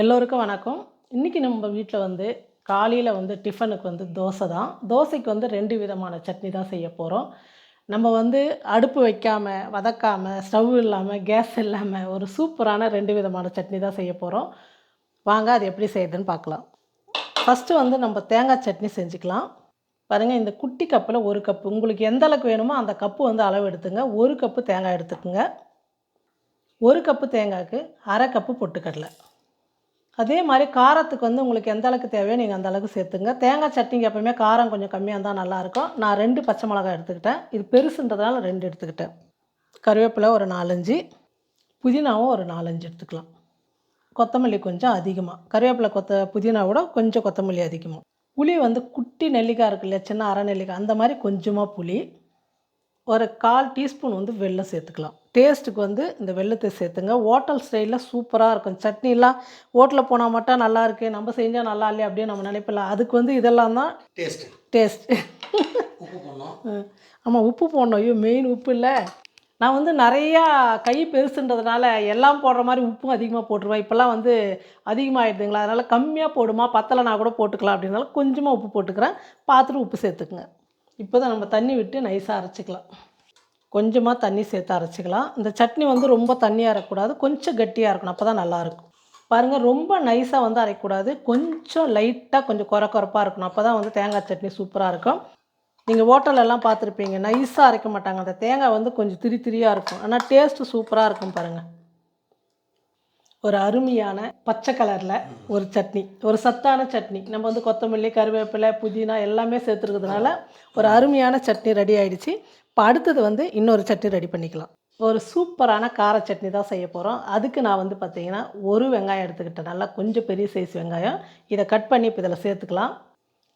எல்லோருக்கும் வணக்கம். இன்றைக்கி நம்ம வீட்டில் வந்து காலையில் வந்து டிஃபனுக்கு வந்து தோசை தான். தோசைக்கு வந்து ரெண்டு விதமான சட்னி தான் செய்ய போகிறோம் நம்ம வந்து அடுப்பு வைக்காமல் வதக்காமல் ஸ்டவ் இல்லாமல் கேஸ் இல்லாமல் ஒரு சூப்பரான ரெண்டு விதமான சட்னி தான் செய்ய போகிறோம் வாங்க அது எப்படி செய்யுதுன்னு பார்க்கலாம். ஃபஸ்ட்டு வந்து நம்ம தேங்காய் சட்னி செஞ்சுக்கலாம். பாருங்கள் இந்த குட்டி கப்பில் ஒரு கப்பு. உங்களுக்கு எந்த அளவுக்கு வேணுமோ அந்த கப்பு வந்து அளவு எடுத்துங்க. ஒரு கப்பு தேங்காய் எடுத்துக்கோங்க. ஒரு கப்பு தேங்காய்க்கு அரை கப்பு பொட்டுக்கடலை. அதே மாதிரி காரத்துக்கு வந்து உங்களுக்கு எந்த அளவுக்கு தேவையோ நீங்கள் அந்த அளவுக்கு சேர்த்துங்க. தேங்காய் சட்னிக்கு எப்பவுமே காரம் கொஞ்சம் கம்மியாக இருந்தால் நல்லாயிருக்கும் நான் ரெண்டு பச்சை மிளகாய் எடுத்துக்கிட்டேன். இது பெருசுன்றதுனால ரெண்டு எடுத்துக்கிட்டேன். கருவேப்பிலை ஒரு நாலஞ்சு புதினாவும் ஒரு நாலஞ்சு எடுத்துக்கலாம். கொத்தமல்லி கொஞ்சம் அதிகமாக கருவேப்பிலை கொத்த புதினாவோட கொஞ்சம் கொத்தமல்லி அதிகமாக புளி வந்து குட்டி நெல்லிக்காய் இருக்கு இல்லையா சின்ன அரை நெல்லிக்காய் அந்த மாதிரி கொஞ்சமாக புளி. ஒரு கால் டீஸ்பூன் வந்து வெல்லம் சேர்த்துக்கலாம். டேஸ்ட்டுக்கு வந்து இந்த வெல்லத்தை சேர்த்துங்க. ஹோட்டல் ஸ்டைலில் சூப்பராக இருக்கும். சட்னிலாம் ஹோட்டலில் போனால் மட்டும் நல்லா இருக்கு நம்ம செஞ்சால் நல்லா இல்லையா அப்படின்னு நம்ம நினைப்பில்ல அதுக்கு வந்து இதெல்லாம் தான் டேஸ்ட் டேஸ்ட் ஆமாம் உப்பு போடணும். ஐயோ மெயின் உப்பு இல்லை. நான் வந்து நிறையா கை பெருசுன்றதுனால எல்லாம் போடுற மாதிரி உப்பும் அதிகமாக போட்டுருவேன். இப்போல்லாம் வந்து அதிகமாகிடுதுங்களா அதனால் கம்மியாக போடுமா பத்தலைனா கூட போட்டுக்கலாம். அப்படின்னால கொஞ்சமாக உப்பு போட்டுக்கிறேன். பார்த்துட்டு உப்பு சேர்த்துக்குங்க. இப்போ தான் நம்ம தண்ணி விட்டு நைஸாக அரைச்சிக்கலாம். கொஞ்சமாக தண்ணி சேர்த்து அரைச்சிக்கலாம். இந்த சட்னி வந்து ரொம்ப தண்ணியாக இருக்கக்கூடாது கொஞ்சம் கட்டியாக இருக்கணும். அப்போ தான் நல்லாயிருக்கும் பாருங்கள் ரொம்ப நைஸாக வந்து அரைக்கக்கூடாது. கொஞ்சம் லைட்டாக கொஞ்சம் குறை குறைப்பாக இருக்கணும். அப்போ தான் வந்து தேங்காய் சட்னி சூப்பராக இருக்கும். நீங்கள் ஹோட்டலெல்லாம் பார்த்துருப்பீங்க. நைஸாக அரைக்க மாட்டாங்க. அந்த தேங்காய் வந்து கொஞ்சம் திரி திரியாக இருக்கும். ஆனால் டேஸ்ட்டு சூப்பராக இருக்கும் பாருங்கள் ஒரு அருமையான பச்சை கலரில் ஒரு சட்னி ஒரு சத்தான சட்னி. நம்ம வந்து கொத்தமல்லி கருவேப்பிலை புதினா எல்லாமே சேர்த்துருக்கிறதுனால ஒரு அருமையான சட்னி ரெடி ஆகிடுச்சு இப்போ அடுத்தது வந்து இன்னொரு சட்னி ரெடி பண்ணிக்கலாம். ஒரு சூப்பரான கார சட்னி தான் செய்ய போகிறோம் அதுக்கு நான் வந்து பார்த்தீங்கன்னா ஒரு வெங்காயம் எடுத்துக்கிட்டேன். நல்லா கொஞ்சம் பெரிய சைஸ் வெங்காயம். இதை கட் பண்ணி இப்போ இதில் சேர்த்துக்கலாம்.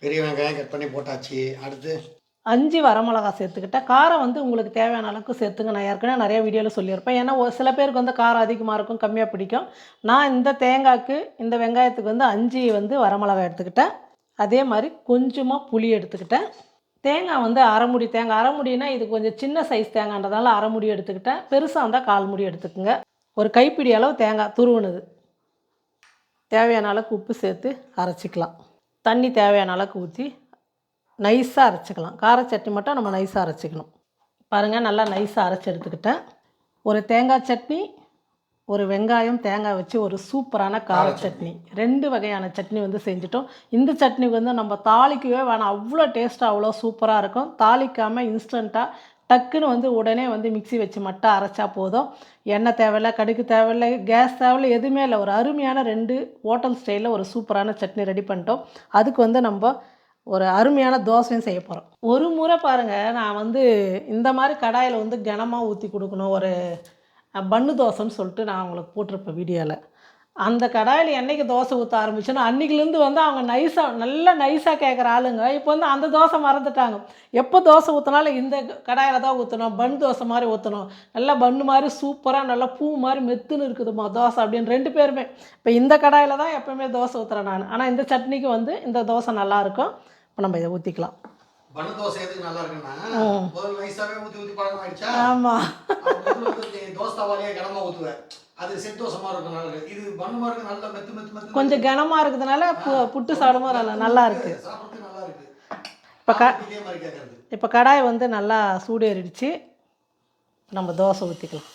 பெரிய வெங்காயம் கட் பண்ணி போட்டாச்சு. அடுத்து அஞ்சு வரமிளகா சேர்த்துக்கிட்டேன். காரம் வந்து உங்களுக்கு தேவையான அளவுக்கு சேர்த்துங்க. நான் ஏற்கனவே நிறைய வீடியோவில் சொல்லியிருப்பேன். ஏன்னா ஒரு சில பேருக்கு வந்து காரம் அதிகமாக இருக்கும் கம்மியாக பிடிக்கும். நான் இந்த தேங்காய்க்கு இந்த வெங்காயத்துக்கு வந்து அஞ்சு வந்து வரமிளகா எடுத்துக்கிட்டேன். அதே மாதிரி கொஞ்சமாக புளி எடுத்துக்கிட்டேன். தேங்காய் வந்து அரைமுடி தேங்காய். அரைமுடினா இது கொஞ்சம் சின்ன சைஸ் தேங்காய்ன்றதால அரைமுடி எடுத்துக்கிட்டேன். பெருசாக இருந்தால் கால் முடி எடுத்துக்கோங்க. ஒரு கைப்பிடி அளவு தேங்காய் துருவுனது. தேவையான அளவுக்கு உப்பு சேர்த்து அரைச்சிக்கலாம். தண்ணி தேவையான அளவுக்கு ஊற்றி நைஸாக அரைச்சிக்கலாம். கார சட்னி மட்டும் நம்ம நைஸாக அரைச்சிக்கணும். பாருங்கள் நல்லா நைஸாக அரைச்சி எடுத்துக்கிட்டேன். ஒரு தேங்காய் சட்னி ஒரு வெங்காயம் தேங்காய் வச்சு ஒரு சூப்பரான கார சட்னி. ரெண்டு வகையான சட்னி வந்து செஞ்சுட்டோம். இந்த சட்னிக்கு வந்து நம்ம தாளிக்கவே வேணாம். அவ்வளோ டேஸ்ட்டாக அவ்வளோ சூப்பராக இருக்கும். தாளிக்காமல் இன்ஸ்டண்ட்டாக டக்குன்னு வந்து உடனே வந்து மிக்ஸி வச்சு மட்டும் அரைச்சா போதும். எண்ணெய் தேவையில்ல கடுகு தேவையில்ல கேஸ் தேவையில்ல எதுவுமே இல்லை. ஒரு அருமையான ரெண்டு ஹோட்டல் ஸ்டைலில் ஒரு சூப்பரான சட்னி ரெடி பண்ணிட்டோம். அதுக்கு வந்து நம்ம ஒரு அருமையான தோசையும் செய்ய போகிறோம் ஒரு முறை பாருங்கள் நான் வந்து இந்த மாதிரி கடாயில் வந்து கனமாக ஊற்றி கொடுக்கணும் ஒரு பண்ணு பன்னு தோசைன்னு சொல்லிட்டு நான் அவங்களுக்கு போட்டிருப்பேன் வீடியோவில் அந்த கடாயில் என்னைக்கு தோசை ஊற்ற ஆரம்பிச்சோன்னா அன்றைக்கிலேருந்து வந்து அவங்க நைஸாக நல்லா நைஸாக கேட்குற ஆளுங்க இப்போ வந்து அந்த தோசை மறந்துட்டாங்க. எப்போ தோசை ஊற்றினாலும் இந்த கடாயில் தான் ஊற்றணும் பன் தோசை மாதிரி ஊற்றணும் நல்லா பன்னு மாதிரி சூப்பராக நல்லா பூ மாதிரி மெத்துன்னு இருக்குதுமா தோசை அப்படின்னு ரெண்டு பேருமே. இப்போ இந்த கடாயில் தான் எப்போவுமே தோசை ஊற்றுறேன் நான். ஆனால் இந்த சட்னிக்கு வந்து இந்த தோசை நல்லாயிருக்கும் இப்போ நம்ம இதை ஊற்றிக்கலாம் பண்ணு தோசை எதுக்கு நல்லா இருக்குன்னா ஆமாம் கொஞ்சம் கனமாக இருக்கிறதுனால புட்டு சாப்பிடும்போது நல்லா நல்லா இருக்கு. இப்போ க இப்போ கடாய் வந்து நல்லா சூடேறிடுச்சு. நம்ம தோசை ஊற்றிக்கலாம்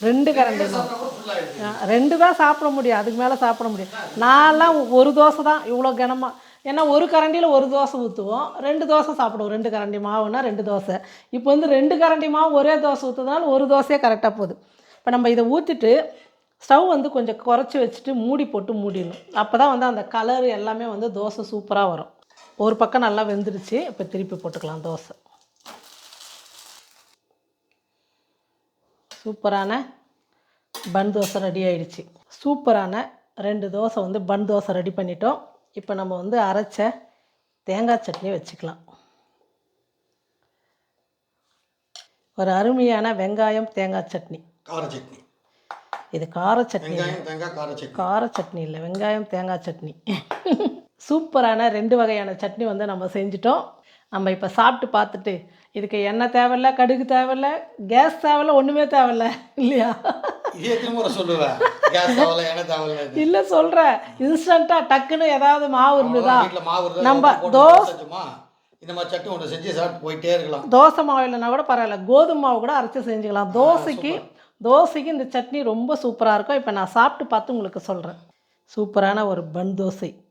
ரெண்டு கரண்டி ரெண்டு தான் சாப்பிட முடியும். அதுக்கு மேலே சாப்பிட முடியும். நான்லாம் ஒரு தோசை தான். இவ்வளோ கனமாக ஏன்னா ஒரு கரண்டியில் ஒரு தோசை ஊற்றுவோம் ரெண்டு தோசை சாப்பிடுவோம். ரெண்டு கரண்டி மாவுனா ரெண்டு தோசை. இப்போ வந்து ரெண்டு கரண்டி மாவு ஒரே தோசை ஊற்றுறதுனால ஒரு தோசையே கரெக்டாக போகுது. இப்போ நம்ம இதை ஊற்றிட்டு ஸ்டவ் வந்து கொஞ்சம் குறைச்சி வச்சுட்டு மூடி போட்டு மூடிடணும். அப்போ தான் வந்து அந்த கலர் எல்லாமே வந்து தோசை சூப்பராக வரும். ஒரு பக்கம் நல்லா வெந்துருச்சு. இப்போ திருப்பி போட்டுக்கலாம் தோசை. சூப்பரான பன் தோசை ரெடி ஆயிடுச்சு. சூப்பரான ரெண்டு தோசை வந்து பன் தோசை ரெடி பண்ணிட்டோம். இப்போ நம்ம வந்து அரைச்ச தேங்காய் சட்னி வச்சுக்கலாம். ஒரு அருமையான வெங்காயம் தேங்காய் சட்னி. கார சட்னி. இது கார சட்னி கார சட்னி. இல்லை. வெங்காயம் தேங்காய் சட்னி. சூப்பரான ரெண்டு வகையான சட்னி வந்து நம்ம செஞ்சிட்டோம். நம்ம இப்போ சாப்பிட்டு பார்த்துட்டு இதுக்கு எண்ணெய் தேவையில்ல கடுகு தேவையில்ல கேஸ் தேவையில்ல ஒன்றுமே தேவையில்ல இல்லையா? இதே திரும்ப சொல்லுவேன். இல்லை சொல்கிறேன் இன்ஸ்டண்ட்டாக டக்குன்னு ஏதாவது மாவு இருந்ததா? நம்ம தோசை- இந்த மாதிரி சட்னி ஒன்று செஞ்சு சாப்பிட்டு போயிட்டே இருக்கலாம். தோசை மாவு இல்லைன்னா கூட பரவாயில்ல. கோதுமை மாவு கூட அரைச்சி செஞ்சுக்கலாம். தோசைக்கு தோசைக்கு இந்த சட்னி ரொம்ப சூப்பராக இருக்கும். இப்போ நான் சாப்பிட்டு பார்த்து உங்களுக்கு சொல்கிறேன் சூப்பரான ஒரு பன் தோசை.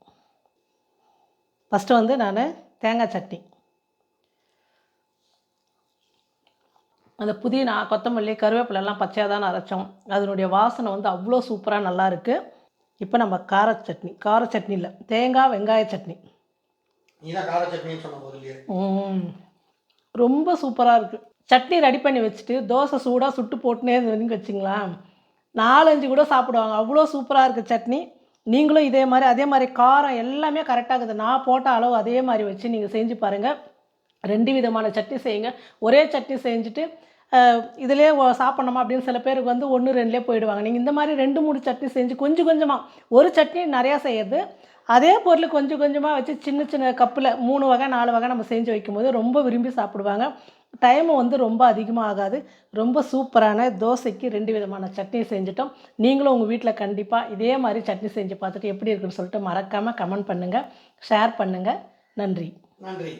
ஃபஸ்ட்டு வந்து நான் தேங்காய் சட்னி. அந்த புதினா கொத்தமல்லி கருவேப்பிலை எல்லாம் பச்சையாக தானே அரைச்சோம். அதனுடைய வாசனை வந்து அவ்வளோ சூப்பராக நல்லா இருக்குது இப்போ நம்ம கார சட்னி கார சட்னி இல்லை தேங்காய் வெங்காய சட்னி. ரொம்ப சூப்பராக இருக்குது சட்னி ரெடி பண்ணி வச்சுட்டு தோசை சூடாக சுட்டு போட்டுனே இருந்தீங்க வச்சிங்களேன். நாலஞ்சு கூட சாப்பிடுவாங்க. அவ்வளோ சூப்பராக இருக்குது சட்னி. நீங்களும் இதே மாதிரி அதே மாதிரி காரம் எல்லாமே கரெக்டாக இருக்குது. நான் போட்ட அளவு அதே மாதிரி வச்சு நீங்கள் செஞ்சு பாருங்கள் ரெண்டு விதமான சட்னி செய்யுங்க. ஒரே சட்னி செஞ்சுட்டு இதிலே சாப்பிட்ணுமா அப்படின்னு சில பேருக்கு வந்து ஒன்று ரெண்டுலேயே போயிடுவாங்க. நீங்கள் இந்த மாதிரி ரெண்டு மூணு சட்னி செஞ்சு கொஞ்சம் கொஞ்சமாக ஒரு சட்னி நிறையா செய்யறது அதே பொருள் கொஞ்சம் கொஞ்சமாக வச்சு சின்ன சின்ன கப்பில் மூணு வகை நாலு வகை நம்ம செஞ்சு வைக்கும்போது ரொம்ப விரும்பி சாப்பிடுவாங்க. டைமு வந்து ரொம்ப அதிகமாக ஆகாது ரொம்ப சூப்பரான தோசைக்கு ரெண்டு விதமான சட்னி செஞ்சுட்டோம். நீங்களும் உங்கள் வீட்டில் கண்டிப்பாக இதே மாதிரி சட்னி செஞ்சு பார்த்துட்டு எப்படி இருக்குன்னு சொல்லிட்டு மறக்காமல் கமெண்ட் பண்ணுங்கள் ஷேர் பண்ணுங்கள் நன்றி. நன்றி.